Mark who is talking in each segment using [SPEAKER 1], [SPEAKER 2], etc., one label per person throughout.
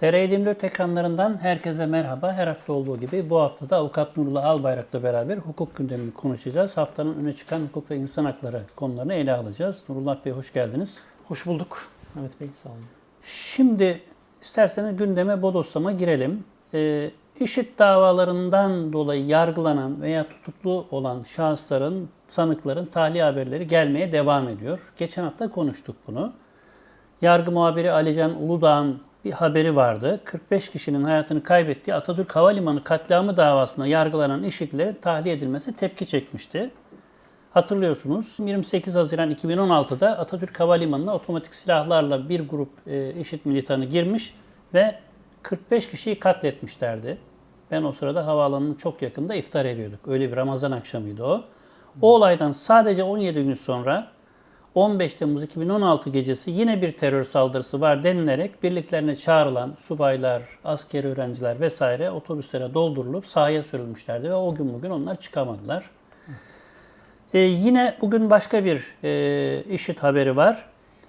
[SPEAKER 1] TR24 ekranlarından herkese merhaba. Her hafta olduğu gibi bu hafta da Avukat Nurullah Albayrak'la beraber hukuk gündemini konuşacağız. Haftanın öne çıkan hukuk ve insan hakları konularını ele alacağız. Nurullah Bey hoş geldiniz.
[SPEAKER 2] Hoş bulduk. Mehmet Bey sağ olun.
[SPEAKER 1] Şimdi isterseniz gündeme bodoslama girelim. Ee, işit davalarından dolayı yargılanan veya tutuklu olan şahısların, sanıkların tahliye haberleri gelmeye devam ediyor. Geçen hafta konuştuk bunu. Yargı muhabiri Alican Uludağ'ın bir haberi vardı. 45 kişinin hayatını kaybettiği Atatürk Havalimanı katliamı davasında yargılanan IŞİD'lerin tahliye edilmesi tepki çekmişti. Hatırlıyorsunuz 28 Haziran 2016'da Atatürk Havalimanı'na otomatik silahlarla bir grup e, IŞİD militanı girmiş ve 45 kişiyi katletmişlerdi. Ben o sırada havaalanının çok yakında iftar ediyorduk. Öyle bir Ramazan akşamıydı o. O olaydan sadece 17 gün sonra 15 Temmuz 2016 gecesi yine bir terör saldırısı var denilerek birliklerine çağrılan subaylar, askeri öğrenciler vesaire otobüslere doldurulup sahaya sürülmüşlerdi ve o gün bugün onlar çıkamadılar. Ee, yine bugün başka bir e, IŞİD haberi var.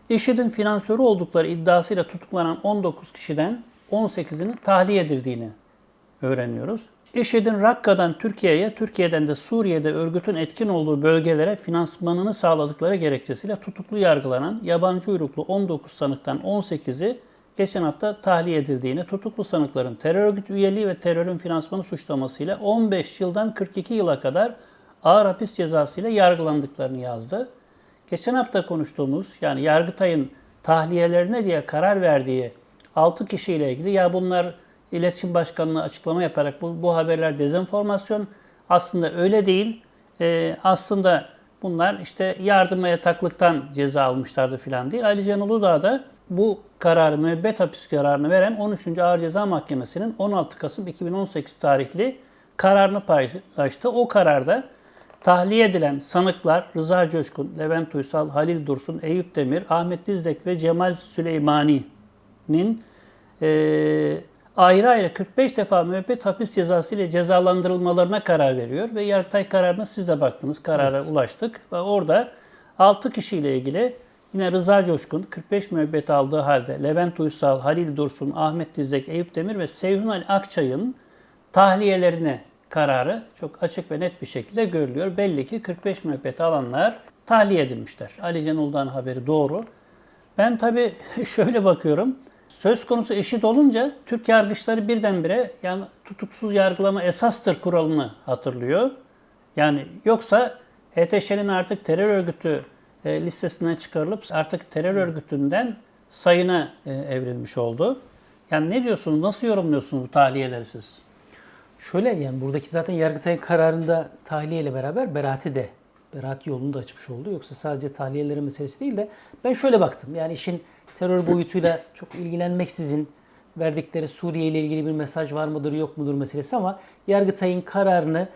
[SPEAKER 1] IŞİD'in finansörü oldukları iddiasıyla tutuklanan 19 kişiden 18'inin tahliye edildiğini öğreniyoruz. IŞİD'in Rakka'dan Türkiye'ye, Türkiye'den de Suriye'de örgütün etkin olduğu bölgelere finansmanını sağladıkları gerekçesiyle tutuklu yargılanan yabancı uyruklu 19 sanıktan 18'i geçen hafta tahliye edildiğini, tutuklu sanıkların terör örgütü üyeliği ve terörün finansmanı suçlamasıyla 15 yıldan 42 yıla kadar ağır hapis cezası ile yargılandıklarını yazdı. Geçen hafta konuştuğumuz yani Yargıtay'ın tahliyelerine diye karar verdiği 6 kişiyle ilgili ya bunlar İletişim Başkanlığı açıklama yaparak bu, bu haberler dezenformasyon aslında öyle değil. Ee, aslında bunlar işte yardıma yataklıktan ceza almışlardı filan değil. Ali Can Uludağ da bu kararı müebbet hapis kararını veren 13. Ağır Ceza Mahkemesi'nin 16 Kasım 2018 tarihli kararını paylaştı. O kararda tahliye edilen sanıklar Rıza Coşkun, Levent Uysal, Halil Dursun, Eyüp Demir, Ahmet Dizdek ve Cemal Süleymani'nin e, ayrı ayrı 45 defa müebbet hapis cezası ile cezalandırılmalarına karar veriyor ve Yargıtay kararına siz de baktınız. Karara ulaştık ve orada 6 kişiyle ilgili yine Rıza Coşkun 45 müebbet aldığı halde Levent Uysal, Halil Dursun, Ahmet Dizdek, Eyüp Demir ve Seyhun Ali Akçay'ın tahliyelerine kararı çok açık ve net bir şekilde görülüyor. Belli ki 45 müebbet alanlar tahliye edilmişler. Ali Can Uludağ'ın haberi doğru. Ben tabii şöyle bakıyorum. Söz konusu eşit olunca Türk yargıçları birdenbire yani tutuksuz yargılama esastır kuralını hatırlıyor. Yani yoksa HTŞ'nin artık terör örgütü e, listesinden çıkarılıp artık terör örgütünden sayına e, evrilmiş oldu. Yani ne diyorsunuz? Nasıl yorumluyorsunuz bu tahliyeleri siz?
[SPEAKER 2] Şöyle yani buradaki zaten Yargıtay'ın kararında tahliye ile beraber beraati de beraat yolunu da açmış oldu. Yoksa sadece tahliyelerin meselesi değil de ben şöyle baktım. Yani işin terör boyutuyla çok ilgilenmeksizin verdikleri Suriye ile ilgili bir mesaj var mıdır yok mudur meselesi ama Yargıtay'ın kararını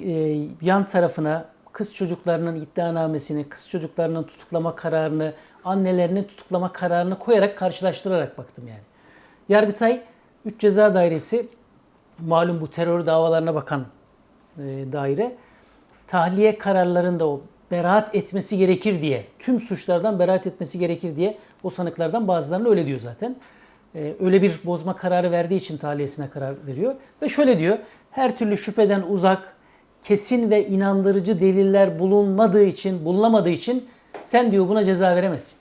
[SPEAKER 2] e, yan tarafına kız çocuklarının iddianamesini, kız çocuklarının tutuklama kararını, annelerinin tutuklama kararını koyarak karşılaştırarak baktım yani. Yargıtay 3 Ceza Dairesi malum bu terör davalarına bakan e, daire tahliye kararlarında o beraat etmesi gerekir diye, tüm suçlardan beraat etmesi gerekir diye o sanıklardan bazılarını öyle diyor zaten. E, öyle bir bozma kararı verdiği için tahliyesine karar veriyor. Ve şöyle diyor, her türlü şüpheden uzak, kesin ve inandırıcı deliller bulunmadığı için, bulunamadığı için sen diyor buna ceza veremezsin.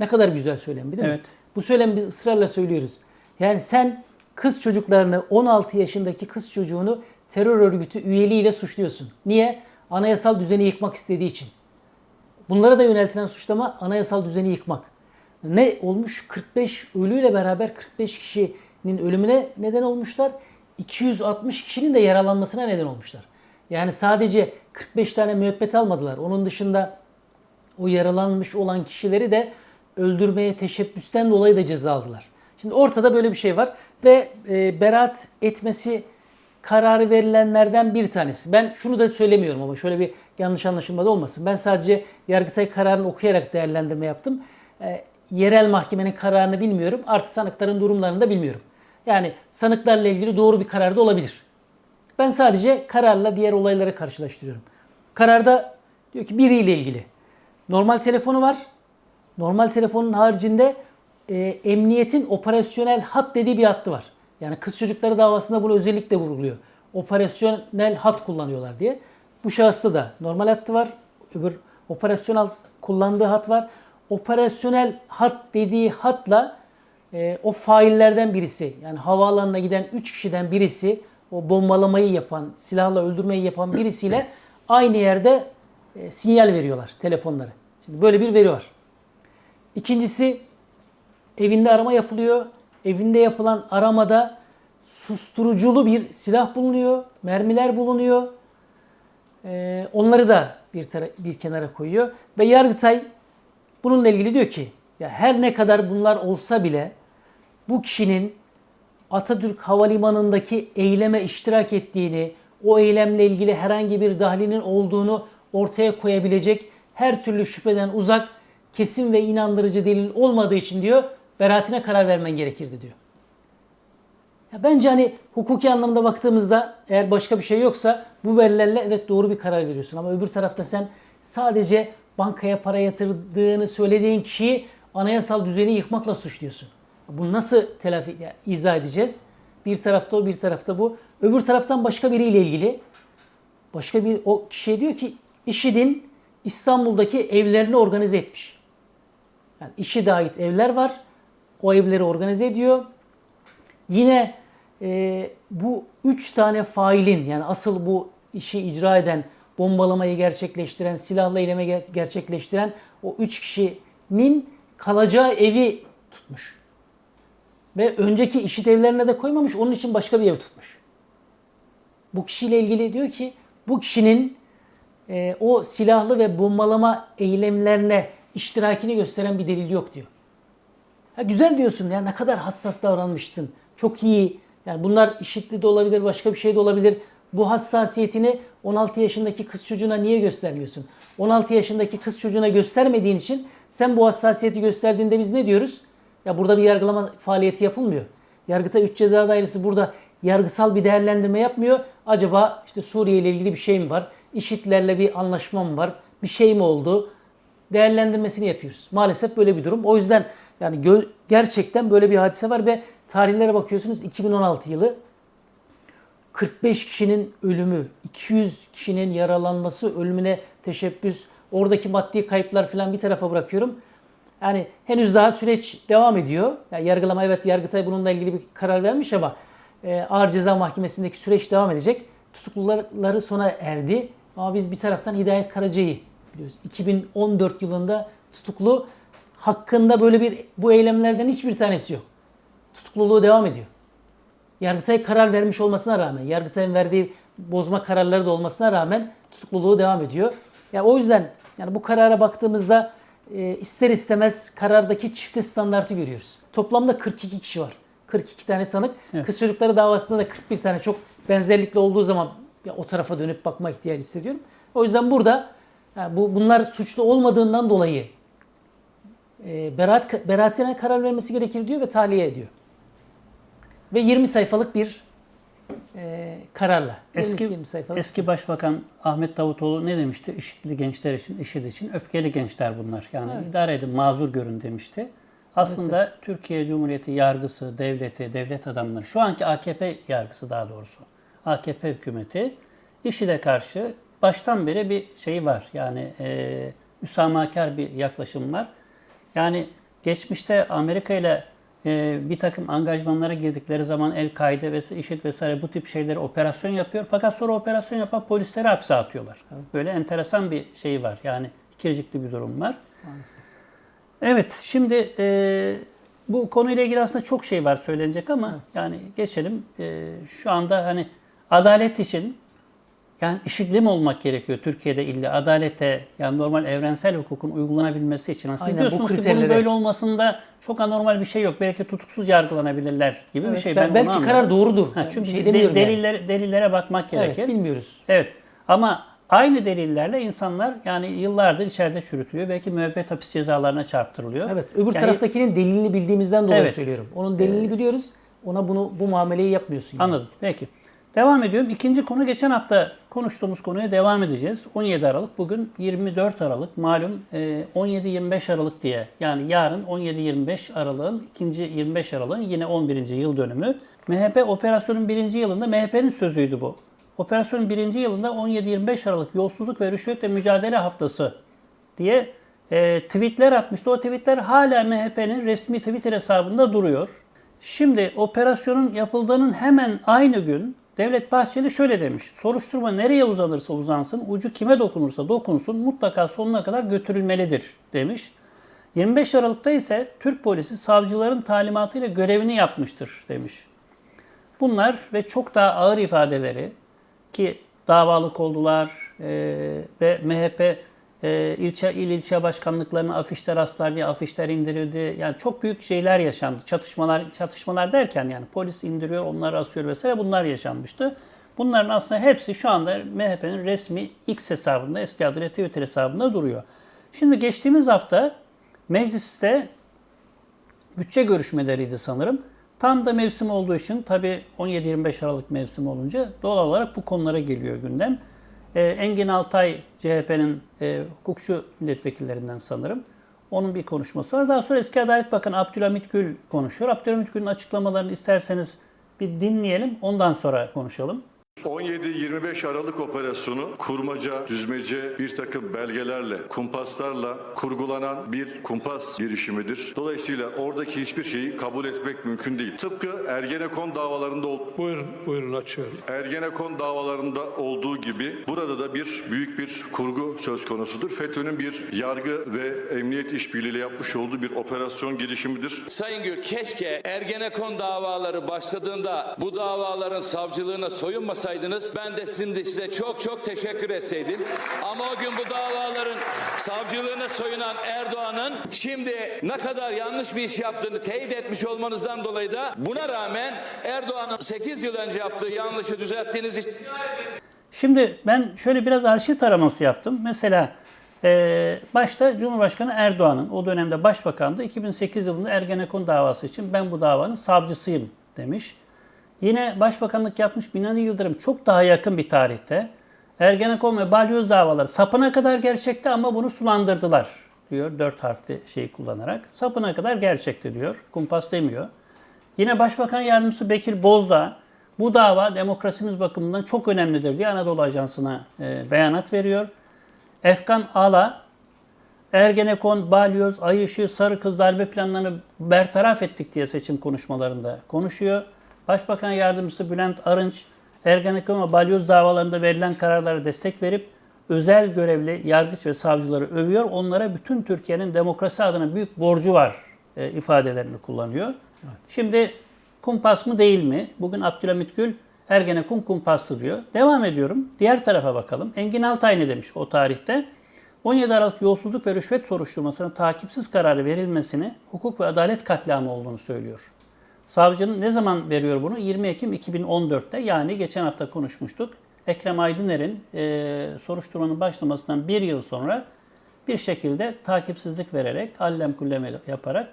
[SPEAKER 2] Ne kadar güzel söylem değil mi?
[SPEAKER 1] Evet.
[SPEAKER 2] Bu söylemi biz ısrarla söylüyoruz. Yani sen kız çocuklarını, 16 yaşındaki kız çocuğunu terör örgütü üyeliğiyle suçluyorsun. Niye? Anayasal düzeni yıkmak istediği için. Bunlara da yöneltilen suçlama anayasal düzeni yıkmak. Ne olmuş? 45 ölüyle beraber 45 kişinin ölümüne neden olmuşlar. 260 kişinin de yaralanmasına neden olmuşlar. Yani sadece 45 tane müebbet almadılar. Onun dışında o yaralanmış olan kişileri de öldürmeye teşebbüsten dolayı da ceza aldılar. Şimdi ortada böyle bir şey var ve e, beraat etmesi kararı verilenlerden bir tanesi. Ben şunu da söylemiyorum ama şöyle bir yanlış anlaşılma da olmasın. Ben sadece Yargıtay kararını okuyarak değerlendirme yaptım. E, yerel mahkemenin kararını bilmiyorum. Artı sanıkların durumlarını da bilmiyorum. Yani sanıklarla ilgili doğru bir karar da olabilir. Ben sadece kararla diğer olayları karşılaştırıyorum. Kararda diyor ki biriyle ilgili. Normal telefonu var. Normal telefonun haricinde e, emniyetin operasyonel hat dediği bir hattı var. Yani kız çocukları davasında bunu özellikle vurguluyor. Operasyonel hat kullanıyorlar diye. Bu şahısta da normal hattı var. Öbür operasyonel kullandığı hat var. Operasyonel hat dediği hatla e, o faillerden birisi yani havaalanına giden 3 kişiden birisi o bombalamayı yapan, silahla öldürmeyi yapan birisiyle aynı yerde e, sinyal veriyorlar telefonları. Şimdi böyle bir veri var. İkincisi evinde arama yapılıyor. Evinde yapılan aramada susturuculu bir silah bulunuyor, mermiler bulunuyor. Ee, onları da bir tara- bir kenara koyuyor ve Yargıtay bununla ilgili diyor ki ya her ne kadar bunlar olsa bile bu kişinin Atatürk Havalimanı'ndaki eyleme iştirak ettiğini, o eylemle ilgili herhangi bir dahlinin olduğunu ortaya koyabilecek her türlü şüpheden uzak, kesin ve inandırıcı delil olmadığı için diyor, beraatine karar vermen gerekirdi diyor. Ya bence hani hukuki anlamda baktığımızda eğer başka bir şey yoksa bu verilerle evet doğru bir karar veriyorsun. Ama öbür tarafta sen sadece bankaya para yatırdığını söylediğin kişiyi anayasal düzeni yıkmakla suçluyorsun. Bunu nasıl telafi ya, izah edeceğiz? Bir tarafta o, bir tarafta bu. Öbür taraftan başka biriyle ilgili başka bir o kişiye diyor ki IŞİD'in İstanbul'daki evlerini organize etmiş. Yani IŞİD'e ait evler var. O evleri organize ediyor. Yine e, bu üç tane failin yani asıl bu işi icra eden, bombalamayı gerçekleştiren, silahla eyleme ger- gerçekleştiren o üç kişinin kalacağı evi tutmuş. Ve önceki işit evlerine de koymamış, onun için başka bir ev tutmuş. Bu kişiyle ilgili diyor ki bu kişinin e, o silahlı ve bombalama eylemlerine iştirakini gösteren bir delil yok diyor. Ha, güzel diyorsun ya ne kadar hassas davranmışsın. Çok iyi. Yani bunlar işitli de olabilir, başka bir şey de olabilir. Bu hassasiyetini 16 yaşındaki kız çocuğuna niye göstermiyorsun? 16 yaşındaki kız çocuğuna göstermediğin için sen bu hassasiyeti gösterdiğinde biz ne diyoruz? Ya burada bir yargılama faaliyeti yapılmıyor. Yargıtay 3 Ceza Dairesi burada yargısal bir değerlendirme yapmıyor. Acaba işte Suriye ile ilgili bir şey mi var? İşitlerle bir anlaşma mı var? Bir şey mi oldu? değerlendirmesini yapıyoruz. Maalesef böyle bir durum. O yüzden yani gerçekten böyle bir hadise var ve tarihlere bakıyorsunuz 2016 yılı 45 kişinin ölümü, 200 kişinin yaralanması, ölümüne teşebbüs, oradaki maddi kayıplar falan bir tarafa bırakıyorum. Yani henüz daha süreç devam ediyor. Yani yargılama evet Yargıtay bununla ilgili bir karar vermiş ama e, Ağır Ceza Mahkemesi'ndeki süreç devam edecek. Tutukluları sona erdi. Ama biz bir taraftan Hidayet Karaca'yı biliyoruz. 2014 yılında tutuklu hakkında böyle bir bu eylemlerden hiçbir tanesi yok. Tutukluluğu devam ediyor. Yargıtay karar vermiş olmasına rağmen, Yargıtay'ın verdiği bozma kararları da olmasına rağmen tutukluluğu devam ediyor. Ya o yüzden yani bu karara baktığımızda e, ister istemez karardaki çifte standartı görüyoruz. Toplamda 42 kişi var. 42 tane sanık.
[SPEAKER 1] Evet.
[SPEAKER 2] Kız çocukları davasında da 41 tane çok benzerlikli olduğu zaman ya o tarafa dönüp bakma ihtiyacı hissediyorum. O yüzden burada yani bu bunlar suçlu olmadığından dolayı e, beraat beraatine karar vermesi gerekir diyor ve tahliye ediyor. Ve 20 sayfalık bir e, kararla. 20
[SPEAKER 1] Eski
[SPEAKER 2] 20 sayfalık.
[SPEAKER 1] eski Başbakan Ahmet Davutoğlu ne demişti? İşitli gençler için, IŞİD için öfkeli gençler bunlar. Yani idare edin, mazur görün demişti. Aslında Türkiye Cumhuriyeti yargısı, devleti, devlet adamları, şu anki AKP yargısı daha doğrusu, AKP hükümeti IŞİD'e karşı baştan beri bir şey var. Yani e, müsamahakar bir yaklaşım var. Yani geçmişte Amerika ile e, bir takım angajmanlara girdikleri zaman El-Kaide ve IŞİD vesaire bu tip şeyleri operasyon yapıyor. Fakat sonra operasyon yapan polisleri hapse atıyorlar. Böyle enteresan bir şey var. Yani ikircikli bir durum var.
[SPEAKER 2] Maalesef.
[SPEAKER 1] Evet, şimdi e, bu konuyla ilgili aslında çok şey var söylenecek ama yani geçelim. E, şu anda hani adalet için yani işitli mi olmak gerekiyor Türkiye'de illa adalete yani normal evrensel hukukun uygulanabilmesi için. Aslında
[SPEAKER 2] Aynen, bu
[SPEAKER 1] diyorsunuz ki bunun
[SPEAKER 2] kriterlere.
[SPEAKER 1] böyle olmasında çok anormal bir şey yok. Belki tutuksuz yargılanabilirler gibi bir
[SPEAKER 2] Evet,
[SPEAKER 1] şey.
[SPEAKER 2] ben-
[SPEAKER 1] Ben
[SPEAKER 2] belki karar doğrudur.
[SPEAKER 1] Ha, çünkü
[SPEAKER 2] bir şey
[SPEAKER 1] de-
[SPEAKER 2] demiyorum yani.
[SPEAKER 1] delillere, delillere bakmak gerekir.
[SPEAKER 2] Evet, bilmiyoruz.
[SPEAKER 1] Evet ama aynı delillerle insanlar yani yıllardır içeride çürütülüyor. Belki müebbet hapis cezalarına çarptırılıyor.
[SPEAKER 2] Evet, öbür
[SPEAKER 1] Yani-
[SPEAKER 2] taraftakinin delilini bildiğimizden dolayı
[SPEAKER 1] Evet.
[SPEAKER 2] söylüyorum. Onun delilini biliyoruz. Ona bunu bu muameleyi yapmıyorsun. yani.
[SPEAKER 1] Anladım. Peki. Devam ediyorum. İkinci konu geçen hafta konuştuğumuz konuya devam edeceğiz. 17 Aralık bugün 24 Aralık malum e, 17-25 Aralık diye yani yarın 17-25 Aralık'ın ikinci 25 Aralık'ın yine 11. yıl dönümü. MHP operasyonun birinci yılında MHP'nin sözüydü bu. Operasyonun birinci yılında 17-25 Aralık yolsuzluk ve rüşvetle mücadele haftası diye e, tweetler atmıştı. O tweetler hala MHP'nin resmi Twitter hesabında duruyor. Şimdi operasyonun yapıldığının hemen aynı gün Devlet Bahçeli şöyle demiş. Soruşturma nereye uzanırsa uzansın, ucu kime dokunursa dokunsun mutlaka sonuna kadar götürülmelidir demiş. 25 Aralık'ta ise Türk polisi savcıların talimatıyla görevini yapmıştır demiş. Bunlar ve çok daha ağır ifadeleri ki davalık oldular e, ve MHP e, ilçe il ilçe başkanlıklarına afişler astılar diye afişler indirildi. Yani çok büyük şeyler yaşandı. Çatışmalar çatışmalar derken yani polis indiriyor, onları asıyor vesaire bunlar yaşanmıştı. Bunların aslında hepsi şu anda MHP'nin resmi X hesabında, eski adıyla Twitter hesabında duruyor. Şimdi geçtiğimiz hafta mecliste bütçe görüşmeleriydi sanırım. Tam da mevsim olduğu için tabii 17-25 Aralık mevsimi olunca doğal olarak bu konulara geliyor gündem. Ee, Engin Altay CHP'nin e, hukukçu milletvekillerinden sanırım. Onun bir konuşması var. Daha sonra eski Adalet Bakanı Abdülhamit Gül konuşuyor. Abdülhamit Gül'ün açıklamalarını isterseniz bir dinleyelim. Ondan sonra konuşalım.
[SPEAKER 3] 17-25 Aralık operasyonu kurmaca, düzmece bir takım belgelerle, kumpaslarla kurgulanan bir kumpas girişimidir. Dolayısıyla oradaki hiçbir şeyi kabul etmek mümkün değil. Tıpkı Ergenekon davalarında ol-
[SPEAKER 4] Buyurun, buyurun açıyorum.
[SPEAKER 3] Ergenekon davalarında olduğu gibi burada da bir büyük bir kurgu söz konusudur. FETÖ'nün bir yargı ve emniyet işbirliğiyle yapmış olduğu bir operasyon girişimidir.
[SPEAKER 5] Sayın Gül keşke Ergenekon davaları başladığında bu davaların savcılığına soyunmasaydınız. Ben de şimdi size çok çok teşekkür etseydim. Ama o gün bu davaların savcılığına soyunan Erdoğan'ın şimdi ne kadar yanlış bir iş yaptığını teyit etmiş olmanızdan dolayı da buna rağmen Erdoğan'ın 8 yıl önce yaptığı yanlışı düzelttiğiniz için
[SPEAKER 1] Şimdi ben şöyle biraz arşiv taraması yaptım. Mesela e, başta Cumhurbaşkanı Erdoğan'ın o dönemde başbakandı. 2008 yılında Ergenekon davası için ben bu davanın savcısıyım demiş. Yine başbakanlık yapmış Binali Yıldırım çok daha yakın bir tarihte Ergenekon ve balyoz davaları sapına kadar gerçekti ama bunu sulandırdılar diyor dört harfli şeyi kullanarak. Sapına kadar gerçekti diyor. Kumpas demiyor. Yine Başbakan Yardımcısı Bekir Bozdağ bu dava demokrasimiz bakımından çok önemlidir diye Anadolu Ajansı'na e, beyanat veriyor. Efkan Ala Ergenekon, Balyoz, Ay Sarı Kız darbe planlarını bertaraf ettik diye seçim konuşmalarında konuşuyor. Başbakan Yardımcısı Bülent Arınç, Ergenekon ve Balyoz davalarında verilen kararlara destek verip özel görevli yargıç ve savcıları övüyor. Onlara bütün Türkiye'nin demokrasi adına büyük borcu var e, ifadelerini kullanıyor. Şimdi kumpas mı değil mi? Bugün Abdülhamit Gül Ergenekon kumpaslı diyor. Devam ediyorum. Diğer tarafa bakalım. Engin Altay ne demiş o tarihte? 17 Aralık yolsuzluk ve rüşvet soruşturmasının takipsiz kararı verilmesini hukuk ve adalet katliamı olduğunu söylüyor. Savcının ne zaman veriyor bunu? 20 Ekim 2014'te yani geçen hafta konuşmuştuk. Ekrem Aydıner'in e, soruşturmanın başlamasından bir yıl sonra bir şekilde takipsizlik vererek, allem kullem yaparak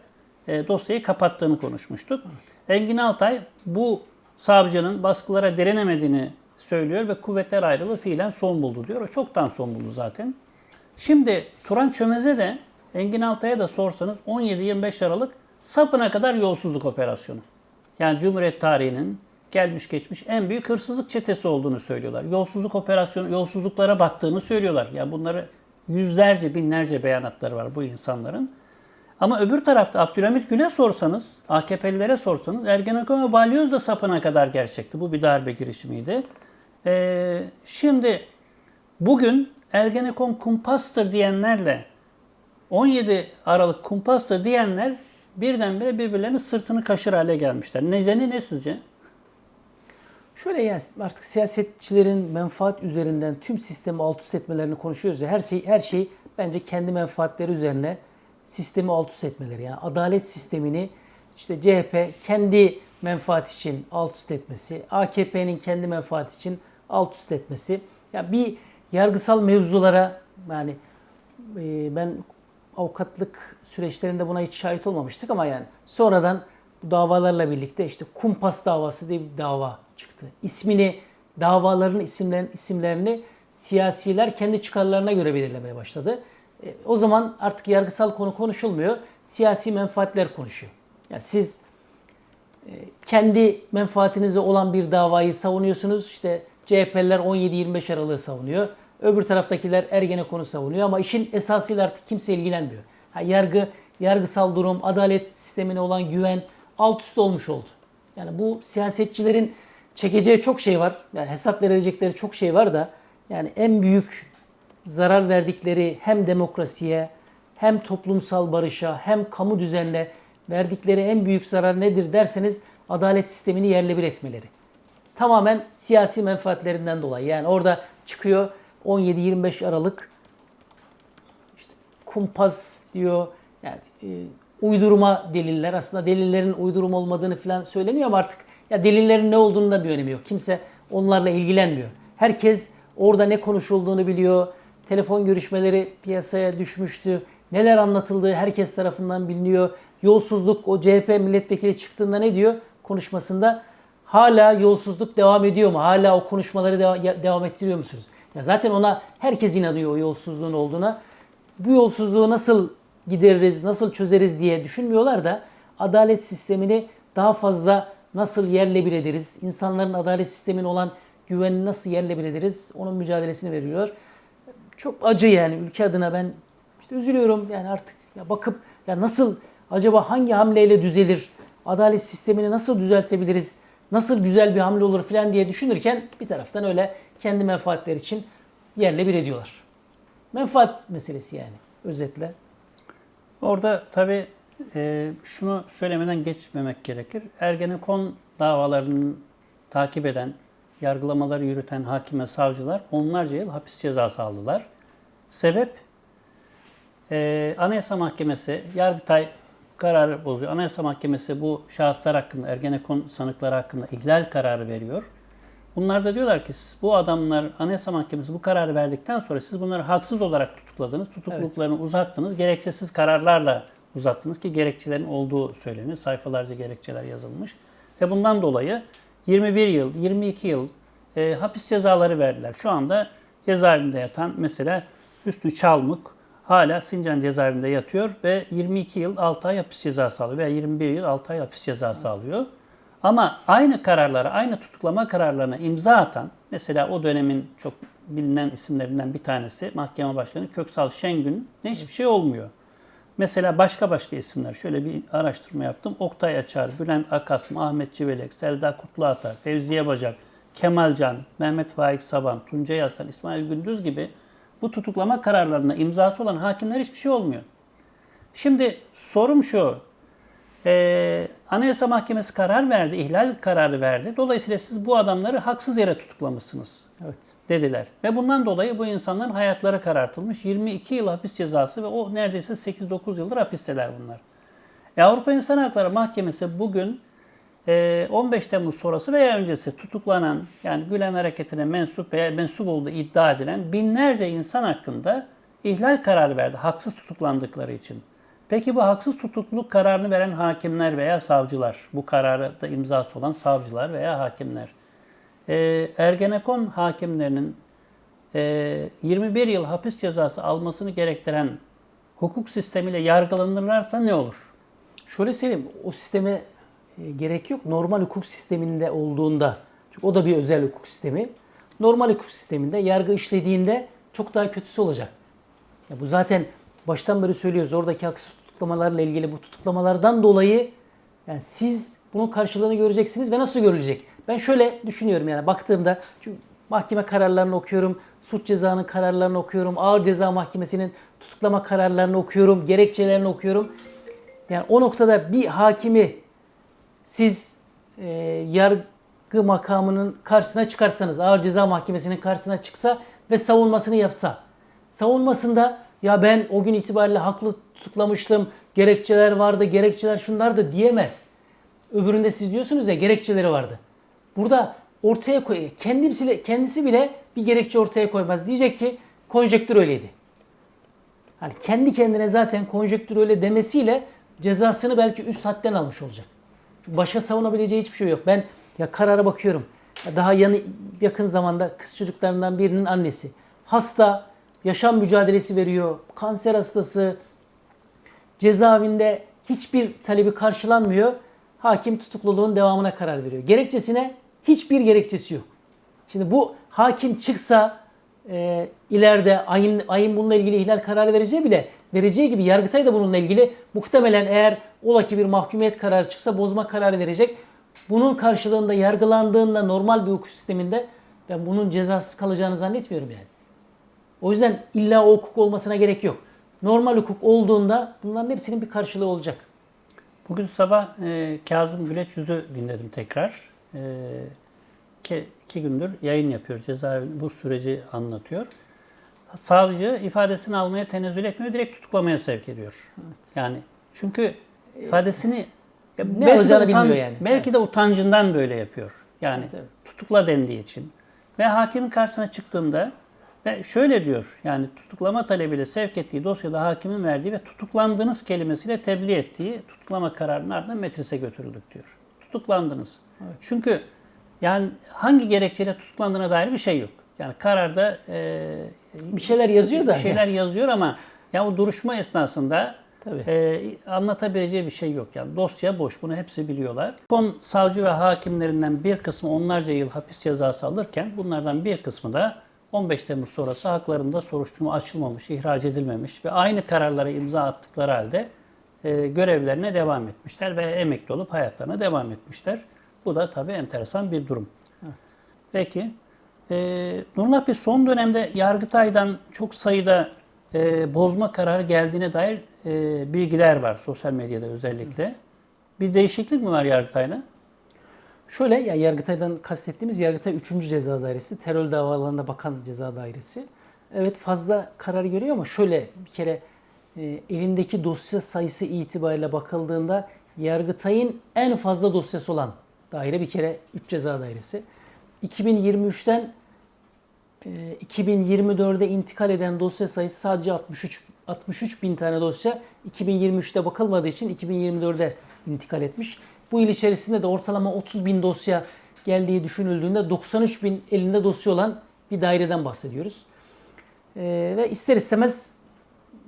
[SPEAKER 1] e, dosyayı kapattığını konuşmuştuk. Engin Altay bu savcının baskılara direnemediğini söylüyor ve kuvvetler ayrılığı fiilen son buldu diyor. O çoktan son buldu zaten. Şimdi Turan Çömez'e de Engin Altay'a da sorsanız 17-25 Aralık sapına kadar yolsuzluk operasyonu. Yani Cumhuriyet tarihinin gelmiş geçmiş en büyük hırsızlık çetesi olduğunu söylüyorlar. Yolsuzluk operasyonu, yolsuzluklara battığını söylüyorlar. Yani bunları yüzlerce, binlerce beyanatları var bu insanların. Ama öbür tarafta Abdülhamit Gül'e sorsanız, AKP'lilere sorsanız Ergenekon ve Balyoz da sapına kadar gerçekti. Bu bir darbe girişimiydi. Ee, şimdi bugün Ergenekon kumpastır diyenlerle 17 Aralık kumpastır diyenler birdenbire birbirlerinin sırtını kaşır hale gelmişler. Nedeni ne sizce?
[SPEAKER 2] Şöyle yani artık siyasetçilerin menfaat üzerinden tüm sistemi alt üst etmelerini konuşuyoruz ya her şey her şey bence kendi menfaatleri üzerine sistemi alt üst etmeleri. Yani adalet sistemini işte CHP kendi menfaat için alt üst etmesi, AKP'nin kendi menfaat için alt üst etmesi. Ya bir yargısal mevzulara yani e, ben avukatlık süreçlerinde buna hiç şahit olmamıştık ama yani sonradan bu davalarla birlikte işte kumpas davası diye bir dava çıktı. İsmini davaların isimlerin, isimlerini siyasiler kendi çıkarlarına göre belirlemeye başladı. E, o zaman artık yargısal konu konuşulmuyor. Siyasi menfaatler konuşuyor. Yani siz e, kendi menfaatinize olan bir davayı savunuyorsunuz. İşte CHP'liler 17-25 Aralık'ı savunuyor. Öbür taraftakiler Ergenekon'u savunuyor ama işin esasıyla artık kimse ilgilenmiyor. Ha, yargı, yargısal durum, adalet sistemine olan güven alt üst olmuş oldu. Yani bu siyasetçilerin çekeceği çok şey var. Yani hesap verilecekleri çok şey var da yani en büyük zarar verdikleri hem demokrasiye hem toplumsal barışa hem kamu düzenine verdikleri en büyük zarar nedir derseniz adalet sistemini yerle bir etmeleri. Tamamen siyasi menfaatlerinden dolayı. Yani orada çıkıyor 17-25 Aralık işte kumpas diyor. Yani e, uydurma deliller. Aslında delillerin uydurma olmadığını falan söyleniyor ama artık ya delillerin ne olduğunu da bir önemi yok. Kimse onlarla ilgilenmiyor. Herkes orada ne konuşulduğunu biliyor. Telefon görüşmeleri piyasaya düşmüştü. Neler anlatıldığı herkes tarafından biliniyor. Yolsuzluk o CHP milletvekili çıktığında ne diyor konuşmasında? Hala yolsuzluk devam ediyor mu? Hala o konuşmaları devam ettiriyor musunuz? Ya zaten ona herkes inanıyor o yolsuzluğun olduğuna. Bu yolsuzluğu nasıl gideririz, nasıl çözeriz diye düşünmüyorlar da adalet sistemini daha fazla nasıl yerle bir ederiz, insanların adalet sistemine olan güvenini nasıl yerle bir ederiz onun mücadelesini veriyorlar. Çok acı yani ülke adına ben işte üzülüyorum yani artık ya bakıp ya nasıl acaba hangi hamleyle düzelir, adalet sistemini nasıl düzeltebiliriz, nasıl güzel bir hamle olur falan diye düşünürken bir taraftan öyle kendi menfaatleri için yerle bir ediyorlar. Menfaat meselesi yani özetle.
[SPEAKER 1] Orada tabii e, şunu söylemeden geçmemek gerekir. Ergenekon davalarını takip eden, yargılamaları yürüten hakime, savcılar onlarca yıl hapis cezası aldılar. Sebep e, Anayasa Mahkemesi, Yargıtay kararı bozuyor. Anayasa Mahkemesi bu şahıslar hakkında, Ergenekon sanıkları hakkında ihlal kararı veriyor. Bunlar da diyorlar ki bu adamlar Anayasa Mahkemesi bu kararı verdikten sonra siz bunları haksız olarak tutukladınız. Tutukluluklarını uzattınız. Gerekçesiz kararlarla uzattınız ki gerekçelerin olduğu söyleniyor. Sayfalarca gerekçeler yazılmış. Ve bundan dolayı 21 yıl, 22 yıl e, hapis cezaları verdiler. Şu anda cezaevinde yatan mesela Hüsnü Çalmuk hala Sincan cezaevinde yatıyor ve 22 yıl 6 ay hapis cezası alıyor veya 21 yıl 6 ay hapis cezası alıyor. Ama aynı kararlara, aynı tutuklama kararlarına imza atan, mesela o dönemin çok bilinen isimlerinden bir tanesi Mahkeme Başkanı Köksal Şengün ne hiçbir şey olmuyor. Mesela başka başka isimler, şöyle bir araştırma yaptım. Oktay Açar, Bülent Akasım, Ahmet Civelek, Selda Kutluatar, Fevziye Bacak, Kemal Can, Mehmet Faik Saban, Tuncay Aslan, İsmail Gündüz gibi bu tutuklama kararlarına imzası olan hakimler hiçbir şey olmuyor. Şimdi sorum şu, ee, Anayasa Mahkemesi karar verdi, ihlal kararı verdi. Dolayısıyla siz bu adamları haksız yere tutuklamışsınız
[SPEAKER 2] Evet.
[SPEAKER 1] dediler. Ve bundan dolayı bu insanların hayatları karartılmış. 22 yıl hapis cezası ve o neredeyse 8-9 yıldır hapisteler bunlar. E, Avrupa İnsan Hakları Mahkemesi bugün e, 15 Temmuz sonrası veya öncesi tutuklanan yani Gülen hareketine mensup veya mensup olduğu iddia edilen binlerce insan hakkında ihlal kararı verdi haksız tutuklandıkları için. Peki bu haksız tutukluluk kararını veren hakimler veya savcılar, bu kararı da imzası olan savcılar veya hakimler, e, Ergenekon hakimlerinin e, 21 yıl hapis cezası almasını gerektiren hukuk sistemiyle yargılanırlarsa ne olur?
[SPEAKER 2] Şöyle söyleyeyim, o sisteme e, gerek yok. Normal hukuk sisteminde olduğunda, çünkü o da bir özel hukuk sistemi. Normal hukuk sisteminde yargı işlediğinde çok daha kötüsü olacak. Ya bu zaten baştan beri söylüyoruz. Oradaki haksız tutuklamalarla ilgili bu tutuklamalardan dolayı yani siz bunun karşılığını göreceksiniz ve nasıl görülecek? Ben şöyle düşünüyorum yani baktığımda çünkü mahkeme kararlarını okuyorum, suç cezanın kararlarını okuyorum, ağır ceza mahkemesinin tutuklama kararlarını okuyorum, gerekçelerini okuyorum. Yani o noktada bir hakimi siz e, yargı makamının karşısına çıkarsanız, ağır ceza mahkemesinin karşısına çıksa ve savunmasını yapsa, savunmasında ya ben o gün itibariyle haklı tutuklamıştım, gerekçeler vardı, gerekçeler şunlardı diyemez. Öbüründe siz diyorsunuz ya gerekçeleri vardı. Burada ortaya koy, kendisi bile, kendisi bile bir gerekçe ortaya koymaz. Diyecek ki konjektür öyleydi. Hani kendi kendine zaten konjektür öyle demesiyle cezasını belki üst hadden almış olacak. Çünkü başa savunabileceği hiçbir şey yok. Ben ya karara bakıyorum. Daha yanı, yakın zamanda kız çocuklarından birinin annesi. Hasta, yaşam mücadelesi veriyor, kanser hastası, cezaevinde hiçbir talebi karşılanmıyor. Hakim tutukluluğun devamına karar veriyor. Gerekçesine hiçbir gerekçesi yok. Şimdi bu hakim çıksa e, ileride ayın, ayın bununla ilgili ihlal kararı vereceği bile vereceği gibi Yargıtay da bununla ilgili muhtemelen eğer ola ki bir mahkumiyet kararı çıksa bozma kararı verecek. Bunun karşılığında yargılandığında normal bir hukuk sisteminde ben bunun cezasız kalacağını zannetmiyorum yani. O yüzden illa o hukuk olmasına gerek yok. Normal hukuk olduğunda bunların hepsinin bir karşılığı olacak.
[SPEAKER 1] Bugün sabah e, Kazım Güleç yüzü dinledim tekrar. E, iki, iki gündür yayın yapıyor. Cezaevi bu süreci anlatıyor. Savcı ifadesini almaya tenezzül etmiyor. Direkt tutuklamaya sevk ediyor. Yani çünkü ifadesini ya belki de
[SPEAKER 2] alacağını bilmiyor yani.
[SPEAKER 1] Belki de utancından böyle yapıyor. Yani
[SPEAKER 2] Evet, evet.
[SPEAKER 1] tutukla dendiği için. Ve hakimin karşısına çıktığında ve şöyle diyor yani tutuklama talebiyle sevk ettiği dosyada hakimin verdiği ve tutuklandığınız kelimesiyle tebliğ ettiği tutuklama kararının ardından metrise götürüldük diyor. Tutuklandınız. Çünkü yani hangi gerekçeyle tutuklandığına dair bir şey yok. Yani kararda e,
[SPEAKER 2] Bir şeyler yazıyor da.
[SPEAKER 1] bir şeyler yazıyor ama ya o duruşma esnasında
[SPEAKER 2] Tabii.
[SPEAKER 1] e, anlatabileceği bir şey yok. Yani dosya boş. Bunu hepsi biliyorlar. Son savcı ve hakimlerinden bir kısmı onlarca yıl hapis cezası alırken bunlardan bir kısmı da 15 Temmuz sonrası haklarında soruşturma açılmamış, ihraç edilmemiş ve aynı kararlara imza attıkları halde e, görevlerine devam etmişler ve emekli olup hayatlarına devam etmişler. Bu da tabii enteresan bir durum. Peki. E, Bey son dönemde Yargıtay'dan çok sayıda e, bozma kararı geldiğine dair e, bilgiler var sosyal medyada özellikle. Bir değişiklik mi var Yargıtay'da?
[SPEAKER 2] Şöyle ya Yargıtay'dan kastettiğimiz Yargıtay 3. Ceza Dairesi, terör davalarına bakan ceza dairesi. Evet fazla karar görüyor ama şöyle bir kere e, elindeki dosya sayısı itibariyle bakıldığında Yargıtay'ın en fazla dosyası olan daire bir kere 3 ceza dairesi. 2023'ten e, 2024'e intikal eden dosya sayısı sadece 63 63 bin tane dosya 2023'te bakılmadığı için 2024'e intikal etmiş. Bu yıl içerisinde de ortalama 30 bin dosya geldiği düşünüldüğünde 93 bin elinde dosya olan bir daireden bahsediyoruz. E, ve ister istemez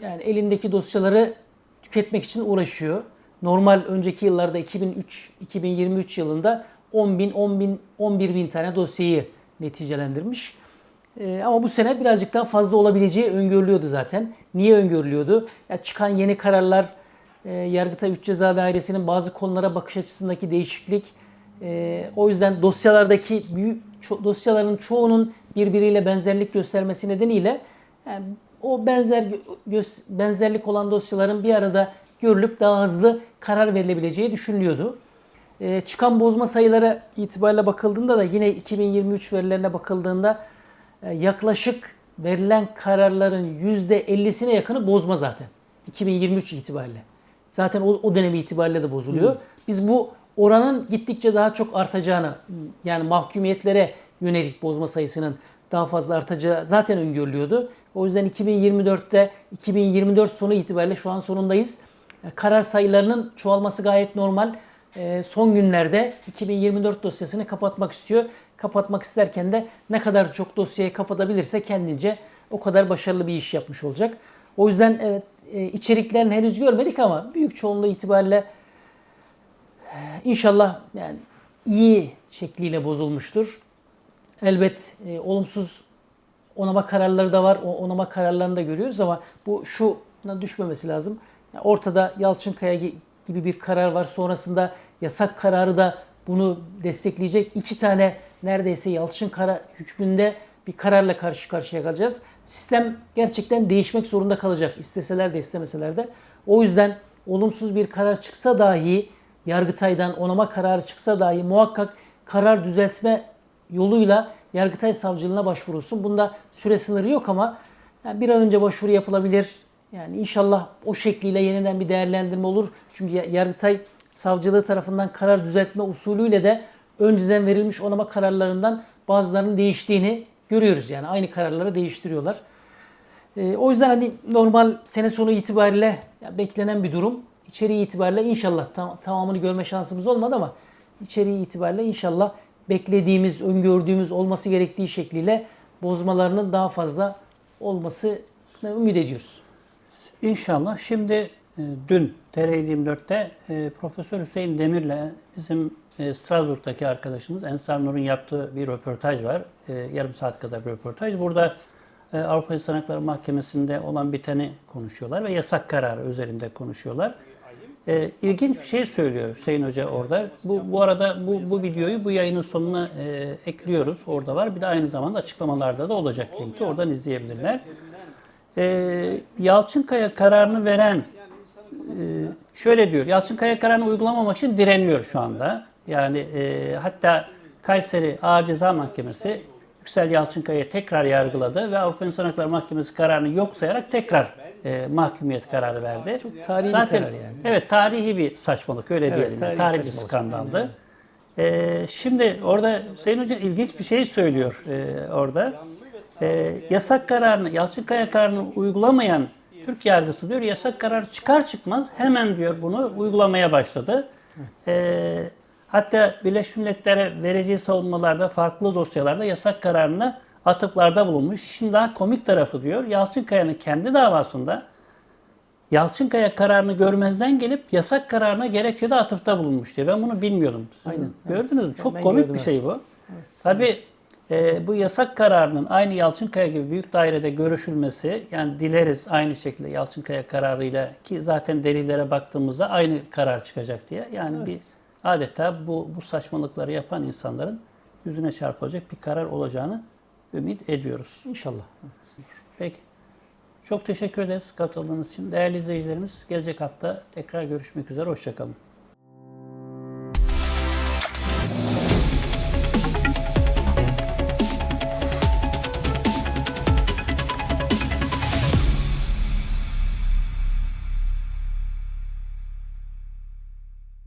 [SPEAKER 2] yani elindeki dosyaları tüketmek için uğraşıyor. Normal önceki yıllarda 2003-2023 yılında 10 bin, 10 bin, 11 bin tane dosyayı neticelendirmiş. Ee, ama bu sene birazcık daha fazla olabileceği öngörülüyordu zaten. Niye öngörülüyordu? Ya çıkan yeni kararlar, e, Yargıtay 3 Ceza Dairesi'nin bazı konulara bakış açısındaki değişiklik, e, o yüzden dosyalardaki büyük dosyaların çoğunun birbiriyle benzerlik göstermesi nedeniyle yani o benzer benzerlik olan dosyaların bir arada görülüp daha hızlı karar verilebileceği düşünülüyordu. Ee, çıkan bozma sayıları itibariyle bakıldığında da yine 2023 verilerine bakıldığında yaklaşık verilen kararların %50'sine yakını bozma zaten. 2023 itibariyle. Zaten o, o dönem itibariyle de bozuluyor. Biz bu oranın gittikçe daha çok artacağını yani mahkumiyetlere yönelik bozma sayısının daha fazla artacağı zaten öngörülüyordu. O yüzden 2024'te 2024 sonu itibariyle şu an sonundayız. E, Karar sayılarının çoğalması gayet normal. E, Son günlerde 2024 dosyasını kapatmak istiyor. Kapatmak isterken de ne kadar çok dosyayı kapatabilirse kendince o kadar başarılı bir iş yapmış olacak. O yüzden evet e, içeriklerini henüz görmedik ama büyük çoğunluğu itibariyle İnşallah yani iyi şekliyle bozulmuştur. Elbet e, olumsuz onama kararları da var. O onama kararlarını da görüyoruz ama bu şuna düşmemesi lazım. Yani ortada Yalçınkaya gi- gibi bir karar var. Sonrasında yasak kararı da bunu destekleyecek. iki tane neredeyse Yalçın kara hükmünde bir kararla karşı karşıya kalacağız. Sistem gerçekten değişmek zorunda kalacak. İsteseler de istemeseler de. O yüzden olumsuz bir karar çıksa dahi Yargıtay'dan onama kararı çıksa dahi muhakkak karar düzeltme yoluyla Yargıtay savcılığına başvurulsun. Bunda süre sınırı yok ama yani bir an önce başvuru yapılabilir. Yani inşallah o şekliyle yeniden bir değerlendirme olur. Çünkü Ya- Yargıtay savcılığı tarafından karar düzeltme usulüyle de önceden verilmiş onama kararlarından bazılarının değiştiğini görüyoruz. Yani aynı kararları değiştiriyorlar. Ee, o yüzden hani normal sene sonu itibariyle beklenen bir durum. İçeriği itibariyle inşallah tam, tamamını görme şansımız olmadı ama içeriği itibariyle inşallah beklediğimiz, öngördüğümüz olması gerektiği şekliyle bozmalarının daha fazla olmasını ümit ediyoruz.
[SPEAKER 1] İnşallah. Şimdi e, dün TR24'te e, Profesör Hüseyin Demir'le bizim e, Strasbourg'daki arkadaşımız Ensar Nur'un yaptığı bir röportaj var. E, yarım saat kadar bir röportaj. Burada e, Avrupa İnsan Hakları Mahkemesi'nde olan biteni konuşuyorlar ve yasak kararı üzerinde konuşuyorlar. E, ilginç bir şey söylüyor Hüseyin Hoca orada. Bu, bu arada bu, bu videoyu bu yayının sonuna e, ekliyoruz. Orada var. Bir de aynı zamanda açıklamalarda da olacak linki. Oradan izleyebilirler. E, Yalçınkaya kararını veren e, şöyle diyor. Yalçınkaya kararını uygulamamak için direniyor şu anda. Yani e, hatta Kayseri Ağır Ceza Mahkemesi Yüksel Yalçınkaya'yı tekrar yargıladı ve Avrupa İnsan Hakları Mahkemesi kararını yok sayarak tekrar e, mahkumiyet kararı verdi.
[SPEAKER 2] Çok tarihi bir
[SPEAKER 1] Zaten,
[SPEAKER 2] karar yani.
[SPEAKER 1] Evet tarihi bir saçmalık öyle
[SPEAKER 2] Evet,
[SPEAKER 1] diyelim.
[SPEAKER 2] tarihi
[SPEAKER 1] Tarihi, bir skandaldı. E, şimdi orada Sayın Hoca ilginç bir şey söylüyor e, orada. E, yasak kararını, Yalçınkaya kararını uygulamayan Türk yargısı diyor yasak karar çıkar çıkmaz hemen diyor bunu uygulamaya başladı. E, hatta Birleşmiş Milletler'e vereceği savunmalarda farklı dosyalarda yasak kararına atıflarda bulunmuş. Şimdi daha komik tarafı diyor Yalçınkaya'nın kendi davasında Yalçınkaya kararını görmezden gelip yasak kararına gerekçede atıfta bulunmuş diye. Ben bunu bilmiyordum. Siz
[SPEAKER 2] Aynen,
[SPEAKER 1] gördünüz mü?
[SPEAKER 2] Ben-
[SPEAKER 1] Çok
[SPEAKER 2] ben
[SPEAKER 1] komik
[SPEAKER 2] gördüm,
[SPEAKER 1] bir şey bu. Tabii e, bu yasak kararının aynı Yalçınkaya gibi büyük dairede görüşülmesi, yani dileriz aynı şekilde Yalçınkaya kararıyla ki zaten delillere baktığımızda aynı karar çıkacak diye. Yani bir adeta bu, bu saçmalıkları yapan insanların yüzüne çarpılacak bir karar olacağını ümit ediyoruz.
[SPEAKER 2] İnşallah.
[SPEAKER 1] Peki. Çok teşekkür ederiz katıldığınız için. Değerli izleyicilerimiz gelecek hafta tekrar görüşmek üzere. Hoşçakalın.